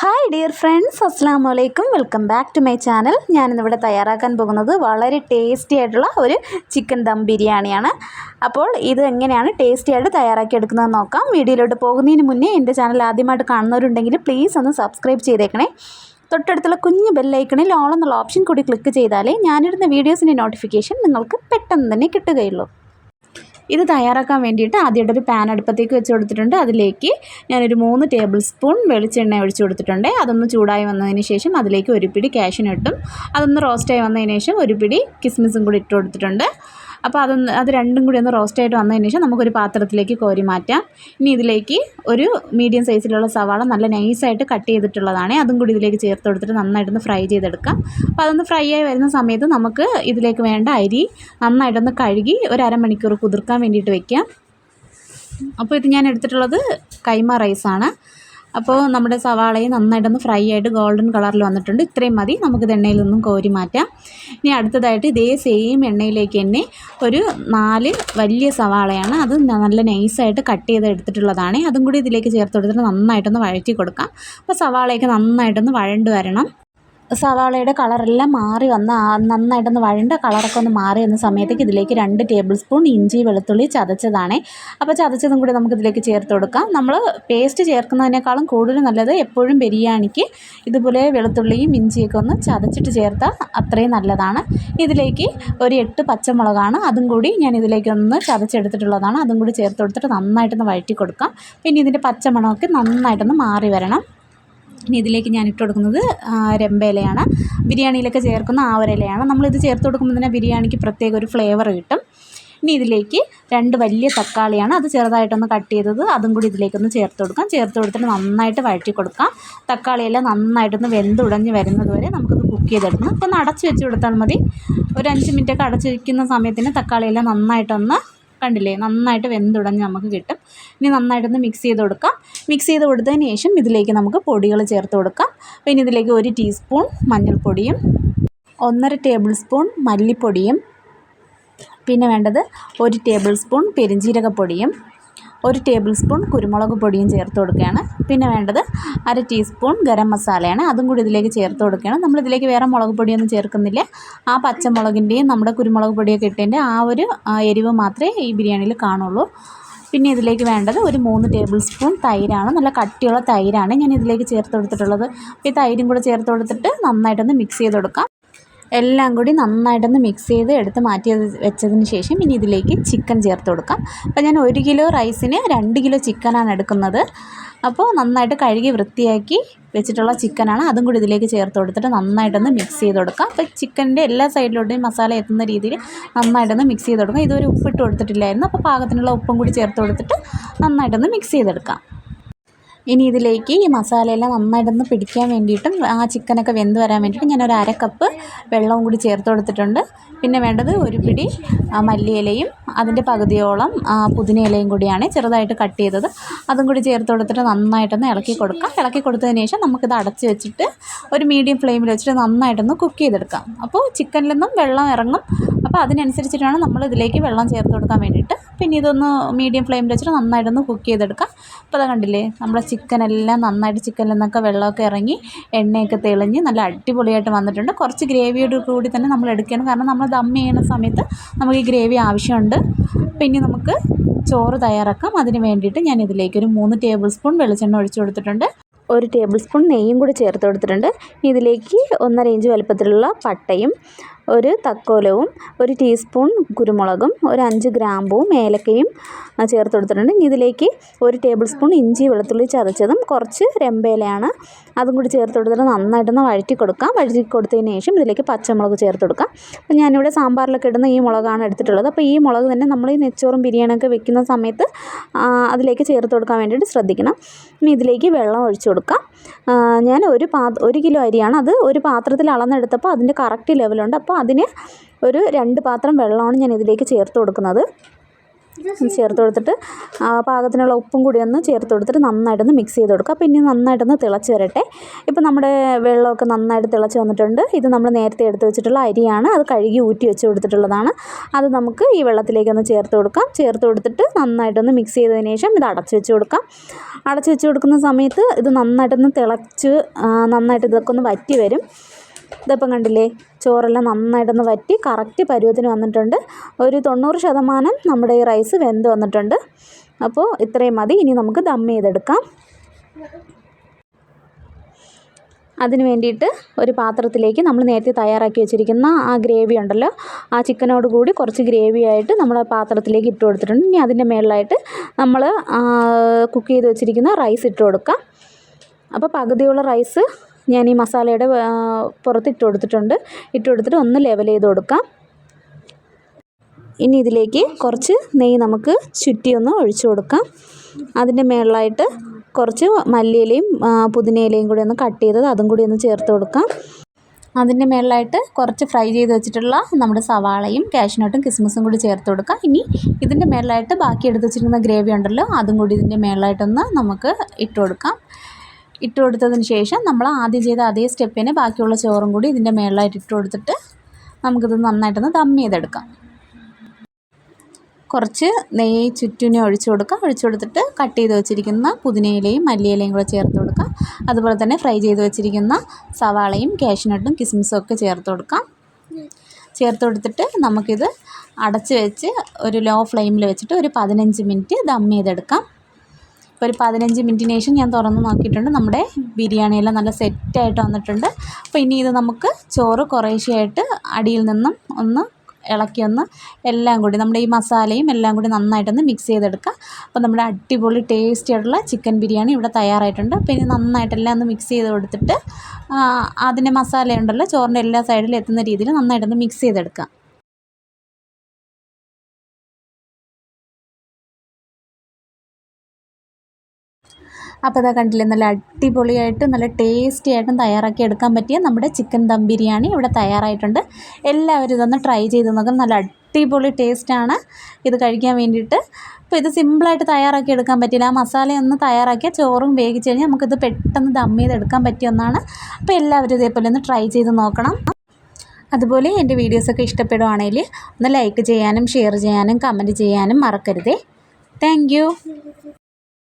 Hi dear friends അസ്സാം വലൈക്കും welcome back to my channel ഞാനിന്നിവിടെ തയ്യാറാക്കാൻ പോകുന്നത് വളരെ ടേസ്റ്റി ആയിട്ടുള്ള ഒരു ചിക്കൻ ദം ബിരിയാണിയാണ്. അപ്പോൾ ഇത് എങ്ങനെയാണ് ടേസ്റ്റി ആയിട്ട് തയ്യാറാക്കി എടുക്കുന്നത് നോക്കാം. വീഡിയോയിലോട്ട് പോകുന്നതിന് മുന്നേ എന്റെ ചാനൽ ആദ്യമായിട്ട് കാണുന്നവരുണ്ടെങ്കിൽ പ്ലീസ് ഒന്ന് സബ്സ്ക്രൈബ് ചെയ്തേക്കണേ. തൊട്ടടുത്തുള്ള കുഞ്ഞ് ബെല്ലൈക്കണിൽ ഓൾ എന്നുള്ള ഓപ്ഷൻ കൂടി ക്ലിക്ക് ചെയ്താലേ ഞാനിടുന്ന വീഡിയോസിന്റെ നോട്ടിഫിക്കേഷൻ നിങ്ങൾക്ക് പെട്ടെന്ന് തന്നെ കിട്ടുകയുള്ളൂ. ഇത് തയ്യാറാക്കാൻ വേണ്ടിയിട്ട് ആദ്യമായിട്ട് ഒരു പാൻ അടുപ്പത്തേക്ക് വെച്ച് കൊടുത്തിട്ടുണ്ട്. അതിലേക്ക് ഞാനൊരു മൂന്ന് ടേബിൾ സ്പൂൺ വെളിച്ചെണ്ണ ഒഴിച്ചു കൊടുത്തിട്ടുണ്ട്. അതൊന്ന് ചൂടായി വന്നതിന് ശേഷം അതിലേക്ക് ഒരു പിടി ക്യാഷിനിട്ടും അതൊന്ന് റോസ്റ്റായി വന്നതിന് ശേഷം ഒരു പിടി കിസ്മിസും കൂടി ഇട്ട് കൊടുത്തിട്ടുണ്ട്. അപ്പോൾ അതൊന്ന് അത് രണ്ടും കൂടി ഒന്ന് റോസ്റ്റ് ആയിട്ട് വന്നതിന് ശേഷം നമുക്കൊരു പാത്രത്തിലേക്ക് കോരി മാറ്റാം. ഇനി ഇതിലേക്ക് ഒരു മീഡിയം സൈസിലുള്ള സവാള നല്ല നൈസായിട്ട് കട്ട് ചെയ്തിട്ടുള്ളതാണ്. അതും കൂടി ഇതിലേക്ക് ചേർത്ത് കൊടുത്തിട്ട് നന്നായിട്ടൊന്ന് ഫ്രൈ ചെയ്തെടുക്കാം. അപ്പോൾ അതൊന്ന് ഫ്രൈ ആയി വരുന്ന സമയത്ത് നമുക്ക് ഇതിലേക്ക് വേണ്ട അരി നന്നായിട്ടൊന്ന് കഴുകി ഒരു അരമണിക്കൂർ കുതിർക്കാൻ വേണ്ടിയിട്ട് വയ്ക്കാം അപ്പോൾ ഇത് ഞാൻ എടുത്തിട്ടുള്ളത് കൈമ റൈസാണ് അപ്പോൾ നമ്മുടെ സവാളയും നന്നായിട്ടൊന്ന് ഫ്രൈ ആയിട്ട് ഗോൾഡൻ കളറിൽ വന്നിട്ടുണ്ട്. ഇത്രയും മതി. നമുക്കിത് എണ്ണയിൽ നിന്നും കോരി മാറ്റാം. ഇനി അടുത്തതായിട്ട് ഇതേ സെയിം എണ്ണയിലേക്ക് തന്നെ ഒരു നാല് വലിയ സവാളയാണ്. അത് നല്ല നൈസായിട്ട് കട്ട് ചെയ്ത് എടുത്തിട്ടുള്ളതാണ്. അതും കൂടി ഇതിലേക്ക് ചേർത്ത് കൊടുത്തിട്ട് നന്നായിട്ടൊന്ന് വഴറ്റി കൊടുക്കാം. അപ്പോൾ സവാളയൊക്കെ നന്നായിട്ടൊന്ന് വഴണ്ട് വരണം. സവാളയുടെ കളറെല്ലാം മാറി വന്ന് നന്നായിട്ടൊന്ന് വഴണ്ട കളറൊക്കെ ഒന്ന് മാറി വന്ന സമയത്തേക്ക് ഇതിലേക്ക് രണ്ട് ടേബിൾ സ്പൂൺ ഇഞ്ചി വെളുത്തുള്ളി ചതച്ചതാണ്. അപ്പോൾ ചതച്ചതും കൂടി നമുക്ക് ഇതിലേക്ക് ചേർത്ത് കൊടുക്കാം. നമ്മൾ പേസ്റ്റ് ചേർക്കുന്നതിനേക്കാളും കൂടുതൽ നല്ലത് എപ്പോഴും ബിരിയാണിക്ക് ഇതുപോലെ വെളുത്തുള്ളിയും ഇഞ്ചിയൊക്കെ ഒന്ന് ചതച്ചിട്ട് ചേർത്താൽ അത്രയും നല്ലതാണ്. ഇതിലേക്ക് ഒരു എട്ട് പച്ചമുളകാണ്. അതും കൂടി ഞാൻ ഇതിലേക്ക് ഒന്ന് ചതച്ചെടുത്തിട്ടുള്ളതാണ്. അതും കൂടി ചേർത്ത് കൊടുത്തിട്ട് നന്നായിട്ടൊന്ന് വഴറ്റി കൊടുക്കാം. പിന്നെ ഇതിന്റെ പച്ചമണമൊക്കെ നന്നായിട്ടൊന്ന് മാറി വരണം. ഇനി ഇതിലേക്ക് ഞാൻ ഇട്ട് കൊടുക്കുന്നത് രമ്പയിലയാണ്. ബിരിയാണിയിലൊക്കെ ചേർക്കുന്ന ആ ഇലയാണ്. നമ്മളിത് ചേർത്ത് കൊടുക്കുമ്പോൾ തന്നെ ബിരിയാണിക്ക് പ്രത്യേക ഒരു ഫ്ലേവർ കിട്ടും. ഇനി ഇതിലേക്ക് രണ്ട് വലിയ തക്കാളിയാണ് അത് ചെറുതായിട്ടൊന്ന് കട്ട് ചെയ്തത്. അതും കൂടി ഇതിലേക്കൊന്ന് ചേർത്ത് കൊടുക്കാം. ചേർത്ത് കൊടുത്തിട്ട് നന്നായിട്ട് വഴറ്റി കൊടുക്കാം. തക്കാളിയെല്ലാം നന്നായിട്ടൊന്ന് വെന്തുടഞ്ഞ് വരുന്നത് വരെ നമുക്കത് കുക്ക് ചെയ്തെടുക്കണം ഇപ്പം ഒന്ന് അടച്ച് വെച്ച് കൊടുത്താൽ മതി. ഒരു അഞ്ച് മിനിറ്റൊക്കെ അടച്ച് വയ്ക്കുന്ന സമയത്തിന് തക്കാളിയെല്ലാം നന്നായിട്ടൊന്ന് കണ്ടില്ലേ? നന്നായിട്ട് വെന്തുടഞ്ഞ് നമുക്ക് കിട്ടും. ഇനി നന്നായിട്ടൊന്ന് മിക്സ് ചെയ്ത് കൊടുക്കാം. മിക്സ് ചെയ്ത് കൊടുത്തതിന് ശേഷം ഇതിലേക്ക് നമുക്ക് പൊടികൾ ചേർത്ത് കൊടുക്കാം. പിന്നെ ഇതിലേക്ക് ഒരു ടീസ്പൂൺ മഞ്ഞൾപ്പൊടിയും ഒന്നര ടേബിൾ സ്പൂൺ മല്ലിപ്പൊടിയും പിന്നെ വേണ്ടത് ഒരു ടേബിൾ സ്പൂൺ പെരിഞ്ജീരകപ്പൊടിയും ഒരു ടേബിൾ സ്പൂൺ കുരുമുളക് പൊടിയും ചേർത്ത് കൊടുക്കുകയാണ്. പിന്നെ വേണ്ടത് അര ടീസ്പൂൺ ഗരം മസാലയാണ്. അതും കൂടി ഇതിലേക്ക് ചേർത്ത് കൊടുക്കുകയാണ്. നമ്മളിതിലേക്ക് വേറെ മുളക് പൊടിയൊന്നും ചേർക്കുന്നില്ല. ആ പച്ചമുളകിന്റെയും നമ്മുടെ കുരുമുളക് പൊടിയൊക്കെ ഇട്ടതിന്റെ ആ ഒരു എരിവ് മാത്രമേ ഈ ബിരിയാണിയിൽ കാണുള്ളൂ. പിന്നെ ഇതിലേക്ക് വേണ്ടത് ഒരു മൂന്ന് ടേബിൾ സ്പൂൺ തൈരാണ്. നല്ല കട്ടിയുള്ള തൈരാണ് ഞാൻ ഇതിലേക്ക് ചേർത്ത് കൊടുത്തിട്ടുള്ളത്. ഈ തൈരും കൂടെ ചേർത്ത് കൊടുത്തിട്ട് നന്നായിട്ടൊന്ന് മിക്സ് ചെയ്ത് കൊടുക്കാം എല്ലാം കൂടി നന്നായിട്ടൊന്ന് മിക്സ് ചെയ്ത് എടുത്ത് മാറ്റി വെച്ചതിന് ശേഷം ഇനി ഇതിലേക്ക് ചിക്കൻ ചേർത്ത് കൊടുക്കാം. അപ്പോൾ ഞാൻ ഒരു കിലോ റൈസിന് രണ്ട് കിലോ ചിക്കനാണ് എടുക്കുന്നത്. അപ്പോൾ നന്നായിട്ട് കഴുകി വൃത്തിയാക്കി വെച്ചിട്ടുള്ള ചിക്കനാണ് അതും കൂടി ഇതിലേക്ക് ചേർത്ത് കൊടുത്തിട്ട് നന്നായിട്ടൊന്ന് മിക്സ് ചെയ്ത് കൊടുക്കാം. അപ്പോൾ ചിക്കന്റെ എല്ലാ സൈഡിലോട്ടും മസാല എത്തുന്ന രീതിയിൽ നന്നായിട്ടൊന്ന് മിക്സ് ചെയ്ത് കൊടുക്കാം. ഇതുവരെ ഉപ്പിട്ട് കൊടുത്തിട്ടില്ലായിരുന്നു. അപ്പോൾ പാകത്തിനുള്ള ഉപ്പും കൂടി ചേർത്ത് കൊടുത്തിട്ട് നന്നായിട്ടൊന്ന് മിക്സ് ചെയ്തെടുക്കാം. ഇനി ഇതിലേക്ക് ഈ മസാലയെല്ലാം നന്നായിട്ടൊന്ന് പിടിക്കാൻ വേണ്ടിയിട്ടും ആ ചിക്കനൊക്കെ വെന്ത് വരാൻ വേണ്ടിയിട്ട് ഞാനൊരു അര കപ്പ് വെള്ളവും കൂടി ചേർത്ത് കൊടുത്തിട്ടുണ്ട്. പിന്നെ വേണ്ടത് ഒരു പിടി മല്ലിയിലയും അതിന്റെ പകുതിയോളം പുതിനയിലയും കൂടിയാണ് ചെറുതായിട്ട് കട്ട് ചെയ്തത്. അതും കൂടി ചേർത്ത് കൊടുത്തിട്ട് നന്നായിട്ടൊന്ന് ഇളക്കി കൊടുക്കാം. ഇളക്കി കൊടുത്തതിന് ശേഷം നമുക്കിത് അടച്ച് വെച്ചിട്ട് ഒരു മീഡിയം ഫ്ലെയിമിൽ വെച്ചിട്ട് നന്നായിട്ടൊന്ന് കുക്ക് ചെയ്തെടുക്കാം. അപ്പോൾ ചിക്കനിൽ നിന്നും വെള്ളം ഇറങ്ങും. അപ്പോൾ അതിനനുസരിച്ചിട്ടാണ് നമ്മൾ ഇതിലേക്ക് വെള്ളം ചേർത്ത് കൊടുക്കാൻ വേണ്ടിയിട്ട്. പിന്നെ ഇതൊന്ന് മീഡിയം ഫ്ലെയിമിൽ വെച്ചിട്ട് നന്നായിട്ടൊന്ന് കുക്ക് ചെയ്തെടുക്കാം. അപ്പോൾ അത് കണ്ടില്ലേ നമ്മുടെ ചിക്കനെല്ലാം നന്നായിട്ട് ചിക്കനിൽ നിന്നൊക്കെ വെള്ളമൊക്കെ ഇറങ്ങി എണ്ണയൊക്കെ തെളിഞ്ഞ് നല്ല അടിപൊളിയായിട്ട് വന്നിട്ടുണ്ട്. കുറച്ച് ഗ്രേവിയോട് കൂടി തന്നെ നമ്മൾ എടുക്കണം കാരണം നമ്മൾ ദം ചെയ്യുന്ന സമയത്ത് നമുക്ക് ഈ ഗ്രേവി ആവശ്യമുണ്ട്. പിന്നെ നമുക്ക് ചോറ് തയ്യാറാക്കാം. അതിന് വേണ്ടിയിട്ട് ഞാൻ ഇതിലേക്ക് ഒരു മൂന്ന് ടേബിൾ സ്പൂൺ വെളിച്ചെണ്ണ ഒഴിച്ചു കൊടുത്തിട്ടുണ്ട്. ഒരു ടേബിൾ സ്പൂൺ നെയ്യും കൂടി ചേർത്ത് കൊടുത്തിട്ടുണ്ട്. ഇതിലേക്ക് ഒന്നര ഇഞ്ച് വലുപ്പത്തിലുള്ള പട്ടയും ഒരു തക്കോലവും ഒരു ടീസ്പൂൺ കുരുമുളകും ഒരു അഞ്ച് ഗ്രാമ്പൂവും ഏലക്കയും ചേർത്ത് കൊടുത്തിട്ടുണ്ട്. ഇനി ഇതിലേക്ക് ഒരു ടേബിൾ സ്പൂൺ ഇഞ്ചി വെളുത്തുള്ളി ചതച്ചതും കുറച്ച് രമ്പയിലയാണ് അതും കൂടി ചേർത്ത് കൊടുത്തിട്ട് നന്നായിട്ടൊന്ന് വഴറ്റി കൊടുക്കാം. വഴറ്റി കൊടുത്തതിന് ശേഷം ഇതിലേക്ക് പച്ചമുളക് ചേർത്ത് കൊടുക്കാം. അപ്പോൾ ഞാനിവിടെ സാമ്പാറിലൊക്കെ ഇടുന്ന ഈ മുളകാണ് എടുത്തിട്ടുള്ളത്. അപ്പോൾ ഈ മുളക് തന്നെ നമ്മൾ ഈ നെച്ചോറും ബിരിയാണിയൊക്കെ വെക്കുന്ന സമയത്ത് അതിലേക്ക് ചേർത്ത് കൊടുക്കാൻ വേണ്ടിയിട്ട് ശ്രദ്ധിക്കണം. ഇനി ഇതിലേക്ക് വെള്ളം ഒഴിച്ചു കൊടുക്കാം. ഞാൻ ഒരു പാ ഒരു കിലോ അരിയാണ്. അത് ഒരു പാത്രത്തിൽ അളന്നെടുത്തപ്പോൾ അതിന്റെ കറക്റ്റ് ലെവലുണ്ട്. അപ്പോൾ അതിന് ഒരു രണ്ട് പാത്രം വെള്ളമാണ് ഞാൻ ഇതിലേക്ക് ചേർത്ത് കൊടുക്കുന്നത്. ചേർത്ത് കൊടുത്തിട്ട് പാകത്തിനുള്ള ഉപ്പും കൂടി ഒന്ന് ചേർത്ത് കൊടുത്തിട്ട് നന്നായിട്ടൊന്ന് മിക്സ് ചെയ്ത് കൊടുക്കുക. ഇനി നന്നായിട്ടൊന്ന് തിളച്ച് വരട്ടെ. ഇപ്പോൾ നമ്മുടെ വെള്ളമൊക്കെ നന്നായിട്ട് തിളച്ച് വന്നിട്ടുണ്ട്. ഇത് നമ്മൾ നേരത്തെ എടുത്ത് വെച്ചിട്ടുള്ള അരിയാണ്. അത് കഴുകി ഊറ്റി വെച്ച് കൊടുത്തിട്ടുള്ളതാണ്. അത് നമുക്ക് ഈ വെള്ളത്തിലേക്കൊന്ന് ചേർത്ത് കൊടുക്കാം. ചേർത്ത് കൊടുത്തിട്ട് നന്നായിട്ടൊന്ന് മിക്സ് ചെയ്തതിന് ശേഷം ഇത് അടച്ച് വെച്ച് കൊടുക്കാം. അടച്ച് വെച്ച് കൊടുക്കുന്ന സമയത്ത് ഇത് നന്നായിട്ടൊന്ന് തിളച്ച് നന്നായിട്ട് ഇതൊക്കെ ഒന്ന് വറ്റി വരും. ഇതിപ്പം കണ്ടില്ലേ? ചോറെല്ലാം നന്നായിട്ടൊന്ന് വറ്റി കറക്റ്റ് പരുവത്തിന് വന്നിട്ടുണ്ട്. ഒരു തൊണ്ണൂറ് ശതമാനം നമ്മുടെ ഈ റൈസ് വെന്ത് വന്നിട്ടുണ്ട്. അപ്പോൾ ഇത്രയും മതി. ഇനി നമുക്ക് ദം ചെയ്തെടുക്കാം. അതിന് വേണ്ടിയിട്ട് ഒരു പാത്രത്തിലേക്ക് നമ്മൾ നേരത്തെ തയ്യാറാക്കി വെച്ചിരിക്കുന്ന ആ ഗ്രേവി ഉണ്ടല്ലോ ആ ചിക്കനോട് കൂടി കുറച്ച് ഗ്രേവി ആയിട്ട് നമ്മൾ പാത്രത്തിലേക്ക് ഇട്ട് കൊടുത്തിട്ടുണ്ട്. ഇനി അതിന്റെ മേളിലായിട്ട് നമ്മൾ കുക്ക് ചെയ്ത് വെച്ചിരിക്കുന്ന റൈസ് ഇട്ട് കൊടുക്കാം. അപ്പോൾ പകുതിയുള്ള റൈസ് ഞാൻ ഈ മസാലയുടെ പുറത്ത് ഇട്ട് കൊടുത്തിട്ടുണ്ട്. ഇട്ട് കൊടുത്തിട്ട് ഒന്ന് ലെവൽ ചെയ്ത് കൊടുക്കാം. ഇനി ഇതിലേക്ക് കുറച്ച് നെയ്യ് നമുക്ക് ചുറ്റി ഒന്ന് ഒഴിച്ചു കൊടുക്കാം. അതിന്റെ മേളിലായിട്ട് കുറച്ച് മല്ലിയിലയും പുതിനയിലയും കൂടി ഒന്ന് കട്ട് ചെയ്തത് അതും കൂടി ഒന്ന് ചേർത്ത് കൊടുക്കാം. അതിന്റെ മേളിലായിട്ട് കുറച്ച് ഫ്രൈ ചെയ്ത് വെച്ചിട്ടുള്ള നമ്മുടെ സവാളയും കാഷ്നട്ടും കിസ്മസും കൂടി ചേർത്ത് കൊടുക്കാം. ഇനി ഇതിന്റെ മേളിലായിട്ട് ബാക്കി എടുത്ത് വെച്ചിരിക്കുന്ന ഗ്രേവി ഉണ്ടല്ലോ അതും കൂടി ഇതിന്റെ മേളിലായിട്ടൊന്ന് നമുക്ക് ഇട്ട് കൊടുക്കാം. ഇട്ട് കൊടുത്തതിന് ശേഷം നമ്മൾ ആദ്യം ചെയ്ത അതേ സ്റ്റെപ്പിനെ ബാക്കിയുള്ള ചോറും കൂടി ഇതിന്റെ മേളിലായിട്ട് ഇട്ട് കൊടുത്തിട്ട് നമുക്കിത് നന്നായിട്ടൊന്ന് ദം ചെയ്തെടുക്കാം. കുറച്ച് നെയ്യ് ചുറ്റിനെ ഒഴിച്ചു കൊടുക്കാം ഒഴിച്ചു കൊടുത്തിട്ട് കട്ട് ചെയ്ത് വെച്ചിരിക്കുന്ന പുതിനയിലയും മല്ലിയിലയും കൂടെ ചേർത്ത് കൊടുക്കാം അതുപോലെ തന്നെ ഫ്രൈ ചെയ്ത് വെച്ചിരിക്കുന്ന സവാളയും കാഷ്നട്ടും കിസ്മിസും ഒക്കെ ചേർത്ത് കൊടുക്കാം. ചേർത്ത് കൊടുത്തിട്ട് നമുക്കിത് അടച്ച് വെച്ച് ഒരു ലോ ഫ്ലെയിമിൽ വെച്ചിട്ട് ഒരു പതിനഞ്ച് മിനിറ്റ് ദം ചെയ്തെടുക്കാം. ഇപ്പോൾ ഒരു പതിനഞ്ച് മിനിറ്റിന് ശേഷം ഞാൻ തുറന്ന് നോക്കിയിട്ടുണ്ട്. നമ്മുടെ ബിരിയാണിയെല്ലാം നല്ല സെറ്റായിട്ട് വന്നിട്ടുണ്ട്. അപ്പോൾ ഇനി ഇത് നമുക്ക് ചോറ് കുറേശ്ശെയായിട്ട് അടിയിൽ നിന്നും ഒന്ന് ഇളക്കി ഒന്ന് എല്ലാം കൂടി നമ്മുടെ ഈ മസാലയും എല്ലാം കൂടി നന്നായിട്ടൊന്ന് മിക്സ് ചെയ്തെടുക്കുക അപ്പോൾ നമ്മുടെ അടിപൊളി ടേസ്റ്റി ആയിട്ടുള്ള ചിക്കൻ ബിരിയാണി ഇവിടെ തയ്യാറായിട്ടുണ്ട്. അപ്പോൾ ഇനി നന്നായിട്ടെല്ലാം ഒന്ന് മിക്സ് ചെയ്ത് കൊടുത്തിട്ട് അതിന്റെ മസാല ഉണ്ടല്ലോ ചോറിന്റെ എല്ലാ സൈഡിലും എത്തുന്ന രീതിയിൽ നന്നായിട്ടൊന്ന് മിക്സ് ചെയ്തെടുക്കുക അപ്പോൾ ഇതാ കണ്ടില്ലേ നല്ല അടിപൊളിയായിട്ട് നല്ല ടേസ്റ്റി ആയിട്ടും തയ്യാറാക്കി എടുക്കാൻ പറ്റിയ നമ്മുടെ ചിക്കൻ ദം ബിരിയാണി ഇവിടെ തയ്യാറായിട്ടുണ്ട്. എല്ലാവരും ഇതൊന്ന് ട്രൈ ചെയ്ത് നോക്കണം നല്ല അടിപൊളി ടേസ്റ്റാണ് ഇത് കഴിക്കാൻ വേണ്ടിയിട്ട്. അപ്പോൾ ഇത് സിമ്പിളായിട്ട് തയ്യാറാക്കി എടുക്കാൻ പറ്റില്ല ആ മസാലയൊന്ന് തയ്യാറാക്കിയ ചോറും വേവിച്ച് കഴിഞ്ഞാൽ നമുക്കിത് പെട്ടെന്ന് ദം ചെയ്ത് എടുക്കാൻ പറ്റിയ ഒന്നാണ്. അപ്പോൾ എല്ലാവരും ഇതേപോലെ ഒന്ന് ട്രൈ ചെയ്ത് നോക്കണം. അതുപോലെ എന്റെ വീഡിയോസൊക്കെ ഇഷ്ടപ്പെടുവാണെങ്കിൽ ഒന്ന് ലൈക്ക് ചെയ്യാനും ഷെയർ ചെയ്യാനും കമന്റ് ചെയ്യാനും മറക്കരുതേ. താങ്ക്